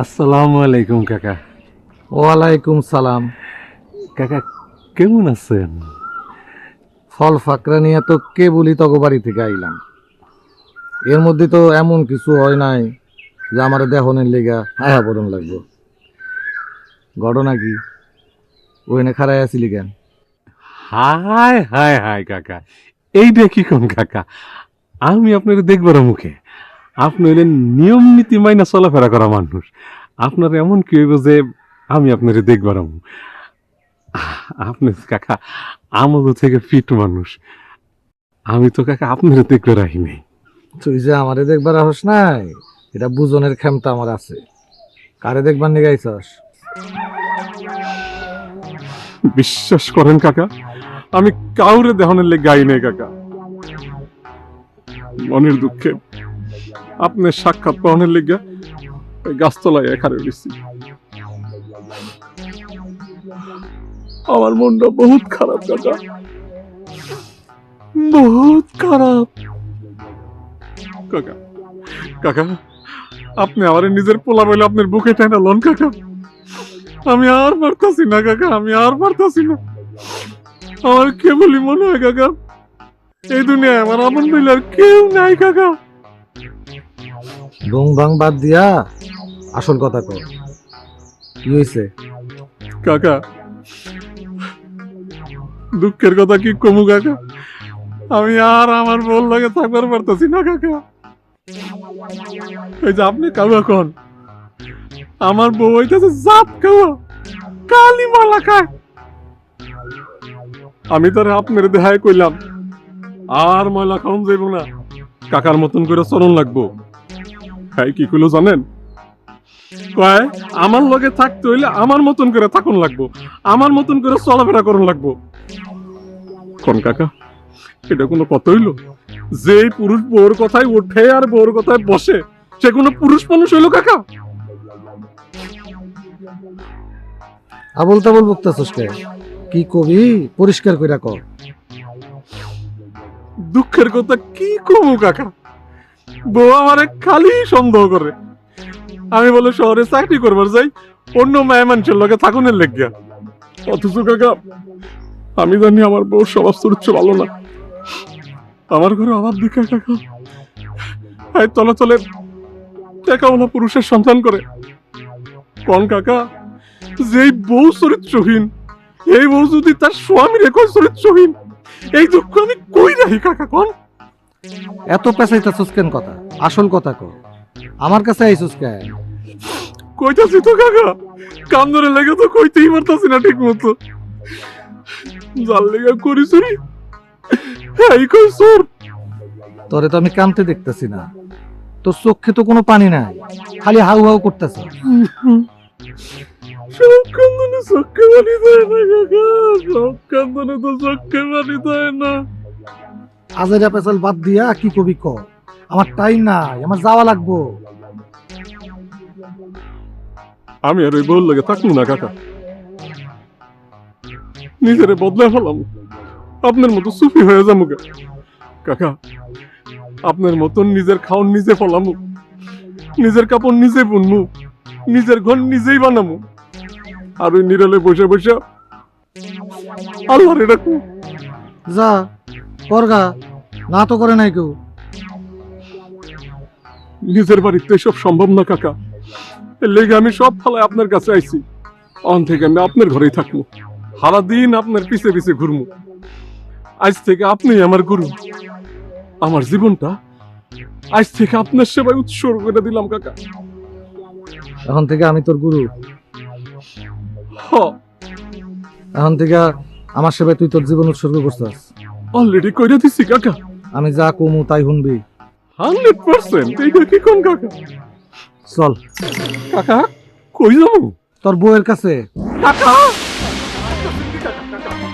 আসসালামু আলাইকুম কাকা। ওয়ালাইকুম সালাম। কাকা কেমন আছেন? ফল ফাকরা নিয়ে তো কে বলি তগো বাড়ি থেকে আইলাম এর মধ্যে তো এমন কিছু হয় নাই যে আমার দেহনের লেগা হায়া পড়ন লাগবো। ঘটনা কি? ওইনে খারাই আছিলি কেন? হায় হায় হায় কাকা। এই দেখি কোন কাকা আমি আপনার দেখবার মুখে। আপনি হইলেন নিয়ম নীতি মাইনা চলাফেরা করা মানুষ। আপনার এমন কি হইব যে আমি আপনার দেখবার আপনি কাকা আমাদের থেকে ফিট মানুষ। আমি তো কাকা আপনার দেখবার আহি নাই। তুই যে আমারে দেখবার আহস নাই এটা বুজনের ক্ষমতা আমার আছে। কারে দেখবার নিয়ে গাইছস? বিশ্বাস করেন কাকা আমি কাউরে দেহনের লেগে গাই নাই কাকা। মনের দুঃখে আপনার সাক্ষাৎ পাওয়ানোর লেগে ওই গাছতলায় এখানে রয়েছি। আমার মনটা বহুত খারাপ কাকা বহুত খারাপ। কাকা কাকা, আপনি আমার নিজের পোলা বলে আপনার বুকে টাইনা লন, কাকা। আমি আর পারতাছি না, কাকা, আমি আর পারতাছি না। আমার কেবলই মনে হয়, কাকা, এই দুনিয়ায় আমার আমন বলে আর কেউ নাই, কাকা। ডুং ভাং বাদ দিয়া আসল কথা কর কি হয়েছে কাকা, দুঃখের কথা কি কমু কাকা? আমি আর আমার বল লাগে থাকবার পারতাছি না কাকা। এই যে আপনি কাউ এখন আমার বউ হইতেছে জাত কাউয়া কালি মালা খায়। আমি তোর আপনার দেহায় কইলাম, আর ময়লা খাওন যাইব না। কাকার মতন করে চলন লাগবো। হ্যাঁ কি কইলো জানেন? কয় আমার লগে থাকতে হইলে আমার মতন করে থাকুন লাগবো। আমার মতন করে চলাফেরা করুন লাগবো। কোন কাকা? এটা কোনো কথা হইল? যে পুরুষ বউর কথায় ওঠে আর বউর কথায় বসে সে কোনো পুরুষ মানুষ হইল কাকা? আবল তাবল বকতেছস কে? কি কবি? পরিষ্কার কইরা কর দুঃখের কথা কি কমু কাকা? বউ আমারে খালি সন্দেহ করে। আমি বলে শহরে চাকরি করবার যাই, অন্য মায়া মানুষের লগে থাকুনের লেগিয়া। অথচ কাকা, আমি জানি আমার বউ স্বভাব চরিত্র ভালো না। আমার ঘরে অভাব দিকে কাকা। এই তলে তলে টাকাওয়ালা পুরুষের সন্তান করে। কোন কাকা, যেই বউ চরিত্রহীন, এই বউ যদি তার স্বামীর একই চরিত্রহীন, এই দুঃখ আমি কই রাখি কাকা কোন? এত পেঁচাইতেছস কেন কথা আসল কথা কর আমার কাছে আইছস কেন কইতাছি তো কাকা কান ধরে লেগে তো কইতেই পারতাছি না ঠিক মতো জাল লেগে করি চুরি এই কই সর তোরে তো আমি কানতে দেখতেছি না। তোর চোখে তো কোনো পানি নাই খালি হাউ হাউ করতেছ। সব কান্দনে চোখে পানি দেয় না কাকা সব কান্দনে তো চোখে পানি দেয় না। আজেরা পেছাল বাদ দিয়া কি কবি ক? আমার টাইম নাই আমার যাওয়া লাগবো। আমি আর ওই বউর লাগে থাকব না কাকা। নিজেরে বদলে ফেলাম। আপনার মতো সুফি হয়ে যাব কাকা আপনার মতন নিজের খাওন নিজে ফলামু। নিজের কাপড় নিজে বুনমু। নিজের ঘর নিজেই বানামু। আর ওই নিরালে বসে বসে আল্লাহ রে ডাকু যা। করগা না তো করে নাই কেউ। নিজের বাড়িতে এসব সম্ভব না কাকা। এর লেগে আমি সব ফালায় আপনার কাছে আইছি। অন থেকে আমি আপনার ঘরেই থাকব। সারাদিন আপনার পিছে পিছে ঘুরমু আজ থেকে আপনি আমার গুরু। আমার জীবনটা আজ থেকে আপনার সেবায় উৎসর্গ করে দিলাম কাকা। এখন থেকে আমি তোর গুরু। হ। এখন থেকে আমার সেবায় তুই তোর জীবন উৎসর্গ করছিস অলরেডি কইরা দিছি কাকা। আমি যা কমু তাই শুনবি। হান্ড্রেড পার্সেন্ট এইটা কি কোন কাকা? চল। কাকা কই যাব? তোর বউয়ের কাছে। কাকা!